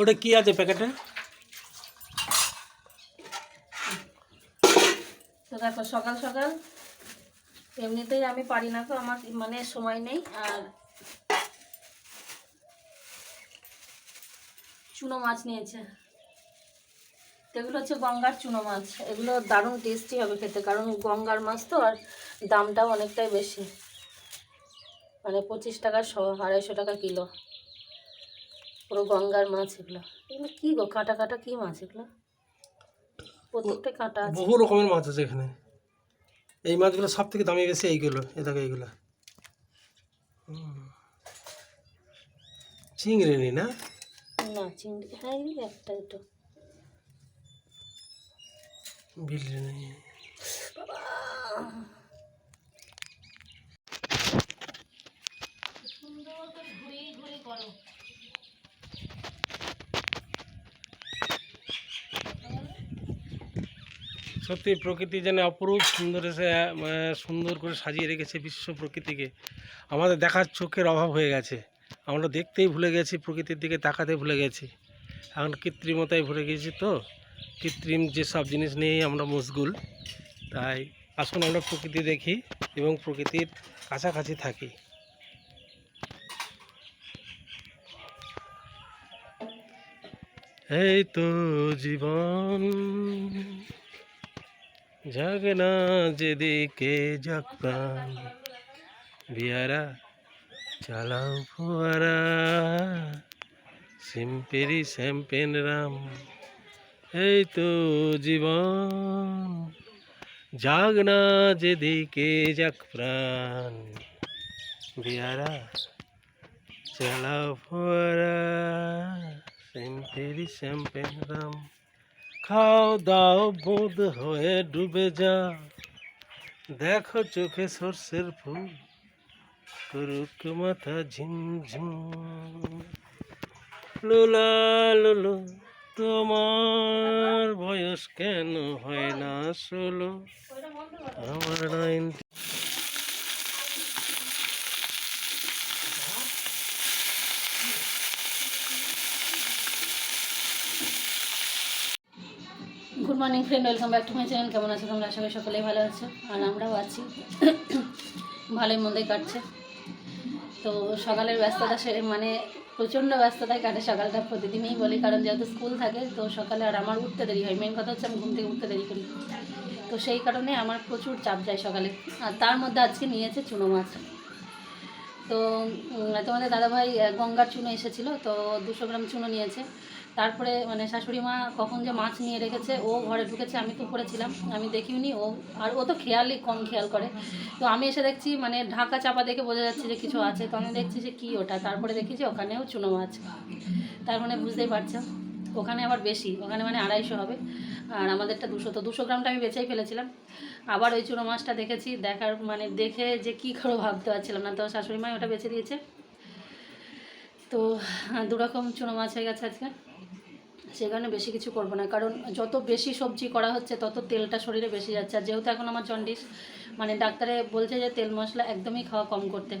ওটা কি আছে প্যাকেটে? তো দেখো, সকাল সকাল এমনিতেই আমি পারি না তো, আমার মানে সময় নেই। আর চুনো মাছ নিয়েছে। এগুলো হচ্ছে গঙ্গার চুনো মাছ। এগুলো দারুণ টেস্টি হবে খেতে, কারণ গঙ্গার মাছ তো, আর দামটাও অনেকটাই বেশি। মানে পঁচিশ টাকা শ, আড়াইশো টাকা কিলো। পুরো গঙ্গার মাছ এগুলো। এগুলো কী গো? কাটা কাটা কী মাছ এগুলো? প্রত্যেকটা কাঁটা আছে। বহু রকমের মাছ আছে এখানে। এই মাছগুলো সব থেকে দামি বেশি এইগুলো এ দেখো এইগুলো। চিংড়ি নেই না? না চিংড়ি। হ্যাঁ একটা দুটো। বিল্লি নেই সত্যি প্রকৃতি যেন অপরূপ সুন্দর এসে সুন্দর করে সাজিয়ে রেখেছে বিশ্ব প্রকৃতিকে। আমাদের দেখার চোখের অভাব হয়ে গেছে। আমরা দেখতেই ভুলে গেছি, প্রকৃতির দিকে তাকাতে ভুলে গেছি। এখন কৃত্রিমতায় ভুলে গেছি তো। কৃত্রিম যেসব জিনিস নিয়েই আমরা মশগুল, তাই আসুন আমরা প্রকৃতি দেখি এবং প্রকৃতির কাছাকাছি থাকি। এই তো জীবন। জাগে না যেদিকে যাক প্রাণ। বিয়ারা চালাও ফোয়ারা। সিম্পেরি শ্যাম্পেন রাম, এই তো জীবন। জাগ না যেদিকে যাক প্রাণ। বিয়ারা চালাও ফোয়ারা। সিম্পেরি শ্যাম্পেন রাম। খাও দাও বোধ হয়ে ডুবে যা। দেখো চোখে সর্ষের ফুল, করুক মাথা ঝিমঝিম। লোলা, লোলো, তোমার বয়স কেন হয় না শোলো আমার nine good morning friend welcome back to my channel কেমন আছো তোমরা? আশা করি সকলেই ভালো আছো, আর আমরাও আছি। ভালোই মন্দেই কাটছে। তো সকালের ব্যস্ততা সে মানে প্রচণ্ড ব্যস্ততায় কাটে সকালটা প্রতিদিনই বলি, কারণ যেহেতু স্কুল থাকে, তো সকালে আর আমার উঠতে দেরি হয়। মেন কথা হচ্ছে আমি ঘুম থেকে উঠতে দেরি করি। তো সেই কারণে আমার প্রচুর চাপ যায় সকালে। আর তার মধ্যে আজকে নিয়েছে চুনো মাছ। তো তোমাদের দাদাভাই গঙ্গার চুনো এসেছিল, তো দুশো গ্রাম চুনো নিয়েছে। তারপরে মানে শাশুড়ি মা কখন যে মাছ নিয়ে রেখেছে, ও ঘরে ঢুকেছে, আমি তো পড়েছিলাম, আমি দেখিওনি ও, আর ও তো খেয়ালই কম খেয়াল করে। তো আমি এসে দেখছি মানে ঢাকা চাপা দেখে বোঝা যাচ্ছে যে কিছু আছে, তো আমি দেখছি যে কী ওটা, তারপরে দেখি যে ওখানেও চুনো মাছ। তার মানে বুঝতেই পারছ, ওখানে আবার বেশি, ওখানে মানে আড়াইশো হবে, আর আমাদেরটা দুশো, তো দুশো গ্রামটা আমি বেঁচেই ফেলেছিলাম। আবার ওই চুনো মাছটা দেখেছি, দেখার মানে দেখে যে কী করে ভাবতে পারছিলাম না, তো শাশুড়ি মা ওটা বেছে দিয়েছে। তো দুরকম চুনো মাছ হয়ে গেছে আজকে। সেই কারণে বেশি কিছু করব না। কারণ যত বেশি সবজি করা হচ্ছে, তত তেলটা শরীরে বেশি যাচ্ছে। আর যেহেতু এখন আমার জন্ডিস মানে ডাক্তারে বলছে যে তেল মশলা একদমই খাওয়া কম করতে।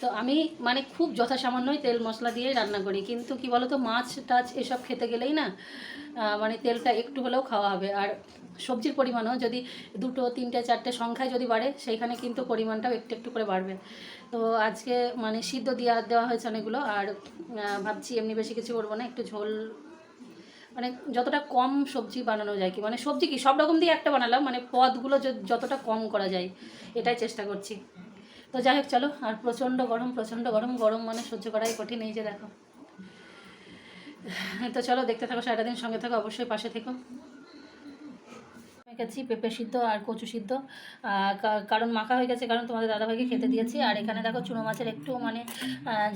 তো আমি মানে খুব যথাসামান্যই তেল মশলা দিয়েই রান্না করি। কিন্তু কি বলতো, মাছ টাছ এসব খেতে গেলেই না মানে তেলটা একটু হলেও খাওয়া হবে। আর সবজির পরিমাণও যদি দুটো, তিনটে, চারটে সংখ্যায় যদি বাড়ে, সেইখানে কিন্তু পরিমাণটাও একটু একটু করে বাড়বে। তো আজকে মানে সিদ্ধ দেওয়া দেওয়া হয়েছে অনেকগুলো। আর ভাবছি এমনি বেশি কিছু করব না, একটু ঝোল মানে যতটা কম সবজি বানানো যায় কি মানে সবজি কি, সব রকম দিয়ে একটা বানালাম মানে পদগুলো যতটা কম করা যায়, এটাই চেষ্টা করছি। তো যাই হোক, চলো, আর প্রচণ্ড গরম প্রচণ্ড গরম গরম মানে সহ্য করাই কঠিন, এই যে দেখো। তো চলো, দেখতে থাকো সারাদিন দিন সঙ্গে থাকো, অবশ্যই পাশে থেকো। মেখেছি পেঁপে সিদ্ধ আর কচু সিদ্ধ। কারণ মাখা হয়ে গেছে, কারণ তোমাদের দাদাভাইকে খেতে দিয়েছি। আর এখানে দেখো চুনো মাছের একটু মানে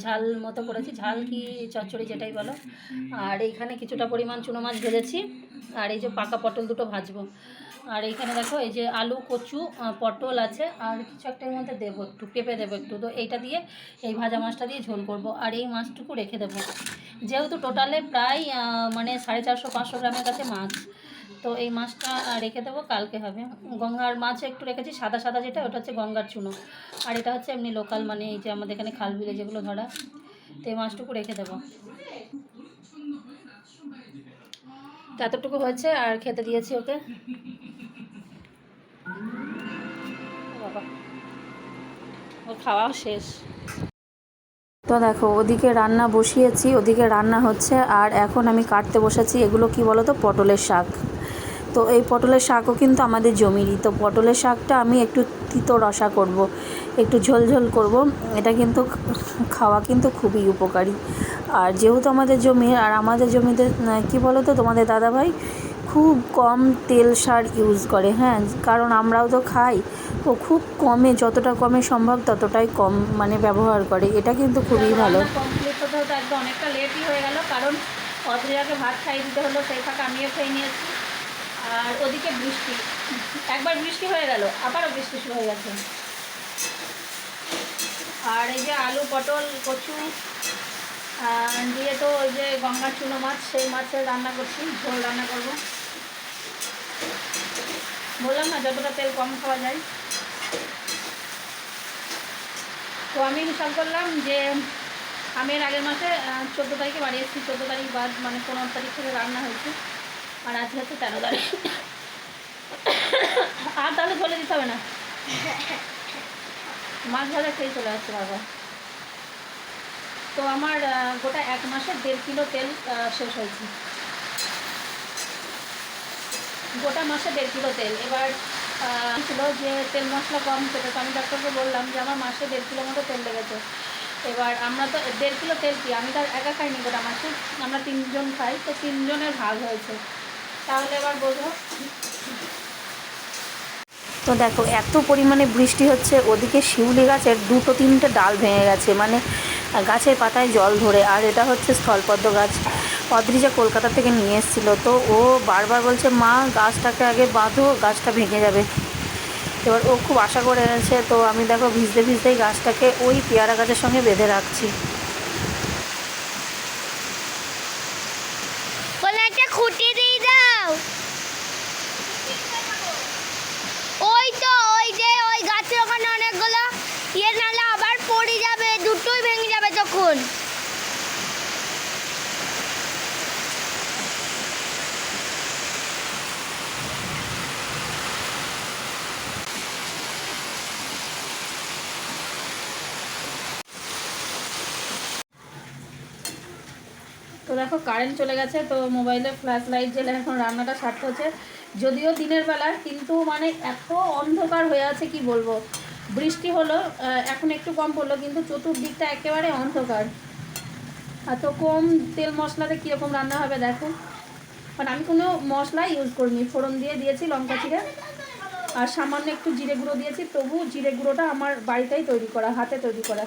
ঝাল মতো করেছি। ঝাল কি চচ্চড়ি যেটাই বলো। আর এইখানে কিছুটা পরিমাণ চুনো মাছ ভেজেছি। আর এই যে পাকা পটল দুটো ভাজবো। আর এইখানে দেখো এই যে আলু, কচু পটল আছে। আর কিছু একটার মধ্যে দেবো একটু, পেঁপে দেবো একটু। তো এইটা দিয়ে এই ভাজা মাছটা দিয়ে ঝোল করব। আর এই মাছটুকু রেখে দেবো। যেহেতু টোটালে প্রায় মানে সাড়ে চারশো, পাঁচশো গ্রামের কাছে মাছ তো এই মাছটা রেখে দেবো, কালকে হবে। গঙ্গার মাছ একটু রেখেছি, সাদা সাদা যেটা, ওটা হচ্ছে গঙ্গার চুনো। আর এটা হচ্ছে এমনি লোকাল মানে এই যে আমাদের এখানে খাল বিলে যেগুলো ধরা, তো এই মাছটুকু রেখে দেবো। এতটুকু হয়েছে, আর খেতে দিয়েছি ওকে। বাবা শেষ। তো দেখো, ওদিকে রান্না বসিয়েছি, ওদিকে রান্না হচ্ছে, আর এখন আমি কাটতে বসেছি, এগুলো কি বলো তো পটলের শাক। তো এই পটলের শাকও কিন্তু আমাদের জমিরই। তো পটলের শাকটা আমি একটু তিতো রসা করব। একটু ঝোল ঝোল করব। এটা কিন্তু খাওয়া কিন্তু খুবই উপকারী। আর যেহেতু আমাদের জমি আর আমাদের জমিতে কি বলো তো তোমাদের দাদাভাই? খুব কম তেল সার ইউজ করে হ্যাঁ? কারণ আমরাও তো খাই। ও খুব কমে যতটা কমে সম্ভব ততটাই কম মানে ব্যবহার করে। এটা কিন্তু খুবই ভালো। কমপ্লিট হতে হতে একদম অনেকটা লেটই হয়ে গেল কারণ অদ্রিয়াকে ভাত খাইয়ে দিতে হলো সেই ফাঁকে আমিও খেয়ে নিয়েছি। আর ওদিকে বৃষ্টি। একবার বৃষ্টি হয়ে গেল, আবারও বৃষ্টি শুরু হয়ে গেছে। আর এই যে আলু, পটল, কচু দিয়ে তো ওই যে গঙ্গার চুনো মাছ, সেই মাছের রান্না করছি, ঝোল রান্না করব। বললাম না, যতটা তেল কম খাওয়া যায়। তো আমি হিসাব করলাম যে আমি এর আগের মাসে চোদ্দ তারিখে বাড়ি এসেছি, চোদ্দ তারিখ বাদ মানে পনেরো তারিখ থেকে রান্না হয়েছে। আর আজকে হচ্ছে তেরো তারিখ। আর তাহলে চলে দিতে হবে না। মাছ ভাজা খেয়ে চলে আসছে বাবা। তো আমার গোটা এক মাসে দেড় কিলো তেল শেষ হয়েছে। গোটা মাসে দেড় কিলো তেল। এবার ছিল যে তেল মশলা কম খেতে তো আমি ডাক্তারকে বললাম যে আমার মাসে দেড় কিলো মতো তেল লেগেছে। এবার আমরা তো, দেড় কিলো তেল কি? আমি তো আর একা খাইনি গোটা মাসে। আমরা তিনজন খাই, তো তিনজনের ভাগ হয়েছে। তো দেখো, এত পরিমাণে বৃষ্টি হচ্ছে, ওদিকে শিউলি গাছের দুটো তিনটে ডাল ভেঙে গেছে মানে গাছের পাতায় জল ধরে। আর এটা হচ্ছে স্থলপদ্ম গাছ। অদ্রিজা কলকাতা থেকে নিয়ে এসেছিল। তো ও বারবার বলছে, মা, গাছটাকে আগে বাঁধো, গাছটা ভেঙে যাবে। এবার ও খুব আশা করে এনেছে। তো আমি দেখো, ভিজতে ভিজতেই গাছটাকে ওই পেয়ারা গাছের সঙ্গে বেঁধে রাখছি বলে একটা খুঁটি দিয়ে দাও ওই তো ওই যে ওই গাছের ওখানে অনেকগুলো ইয়ে নালে আবার পড়ে যাবে দুটোই ভেঙে যাবে তখন তো দেখো কারেন্ট চলে গেছে, তো মোবাইলে ফ্ল্যাশ লাইট জেলে এখন রান্নাটা সারতে হচ্ছে। যদিও দিনের বেলা কিন্তু মানে এত অন্ধকার হয়ে আছে, কি বলব? বৃষ্টি হলো এখন একটু কম পড়ল, কিন্তু চতুর্দিকটা একেবারে অন্ধকার। এত কম তেল মশলাতে কীরকম রান্না হবে, দেখো। মানে আমি কোনো মশলা ইউজ করিনি, ফোড়ন দিয়ে দিয়েছি, লঙ্কা চিড়ে। আর সামান্য একটু জিরে গুঁড়ো দিয়েছি, তবু জিরে গুঁড়োটা আমার বাড়িতেই তৈরি করা, হাতে তৈরি করা।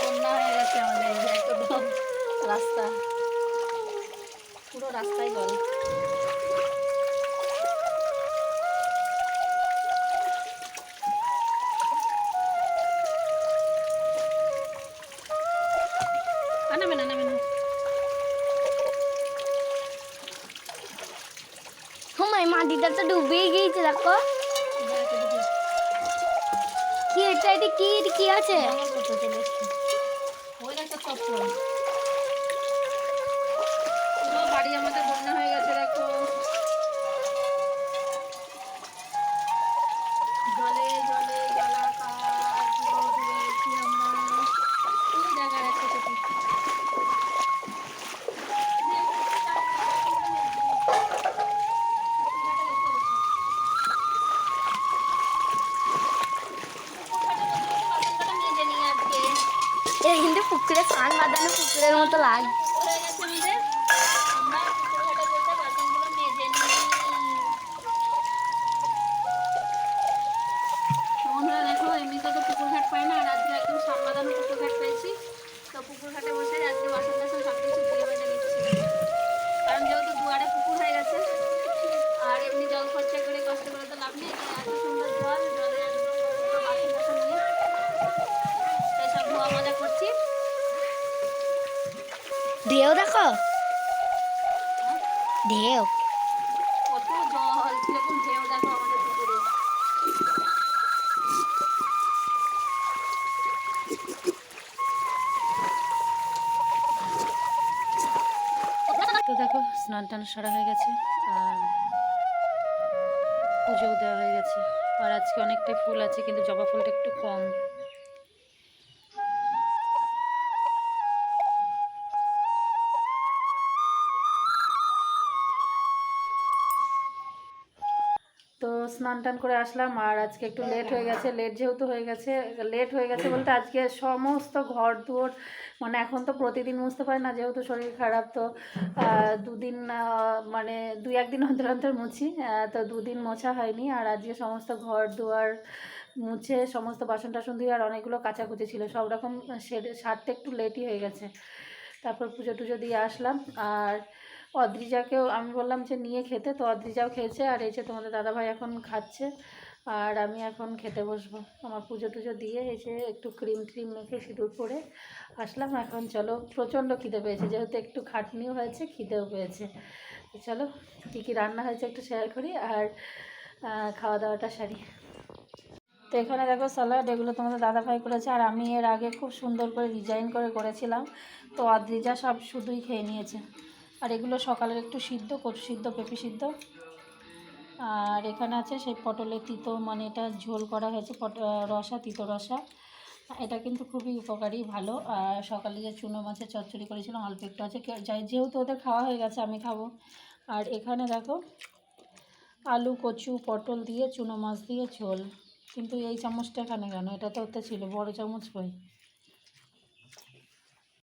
বন্যা হয়ে গেছে আমাদের একদম রাস্তা পুরো মাটিটা তো ডুবেই গিয়েছে দেখো। কি এটা এটা কি কি আছে? সামবাদানো পুকুর ঘাট পেয়েছি। তো পুকুর ঘাটে বসে আজকে বাসন টাসন সব কিছু ধুয়ে বেঁধে নিচ্ছি। কারণ যেহেতু দুয়ারে পুকুর হয়ে গেছে আর এমনি জল খরচা করে কষ্ট করে তো লাভ নেই এত সুন্দর জল জলে বাসন টাসন নিয়ে তাই সব ধোয়া মজা করছি। ঢেউ দেখো। ঢেউ কত জল কীরকম ঢেউ দেখো আমাদের স্নান টান সারা হয়ে গেছে, আর পুজোও দেওয়া হয়ে গেছে। আর আজকে অনেকটাই ফুল আছে, কিন্তু জবা ফুলটা একটু কম। স্নান টান করে আসলাম আর আজকে একটু লেট হয়ে গেছে লেট যেহেতু হয়ে গেছে লেট হয়ে গেছে বলতে আজকে সমস্ত ঘর দুয়ার মানে এখন তো প্রতিদিন মুছতে পারি না যেহেতু শরীর খারাপ তো দুদিন মানে দুই একদিন অন্তর অন্তর মুছি তো দুদিন মোছা হয়নি আর আজকে সমস্ত ঘর দুয়ার মুছে সমস্ত বাসন টাসন ধুয়ে আর অনেকগুলো কাচাকুচি ছিল সব রকম সেরে সারতে একটু লেটই হয়ে গেছে। তারপর পুজো টুজো দিয়ে আসলাম আর অদ্রিজাকেও আমি বললাম যে নিয়ে খেতে, তো অদ্রিজাও খেয়েছে আর এই যে তোমাদের দাদাভাই এখন খাচ্ছে আর আমি এখন খেতে বসবো। আমার পুজো টুজো দিয়ে এসে একটু ক্রিম ট্রিম মেখে সিঁদুর পরে আসলাম। এখন চলো, প্রচণ্ড খিদে পেয়েছে, যেহেতু একটু খাটনিও হয়েছে, খিদেও পেয়েছে। চলো, কী কী রান্না হয়েছে একটু শেয়ার করি আর খাওয়া দাওয়াটা সারি। তো এখানে দেখো স্যালাড এগুলো তোমাদের দাদাভাই করেছে আর আমি এর আগে খুব সুন্দর করে ডিজাইন করে করেছিলাম। তো অদ্রিজা সব শুধুই খেয়ে নিয়েছে। আর এগুলো সকালের একটু সিদ্ধ কচু সিদ্ধ পেঁপে সিদ্ধ। আর এখানে আছে সেই পটলের তিতো মানে এটা ঝোল করা হয়েছে, পট রসা, তিতো রসা। এটা কিন্তু খুবই উপকারী, ভালো। আর সকালে যে চুনো মাছের চচ্চড়ি করেছিলাম, অল্প একটু আছে। যাই, যেহেতু ওদের খাওয়া হয়ে গেছে, আমি খাব। আর এখানে দেখো, আলু, কচু, পটল দিয়ে, চুনো মাছ দিয়ে ঝোল। কিন্তু এই চামচটা এখানে কেন? এটা তো ওতে ছিল, বড় চামচ কই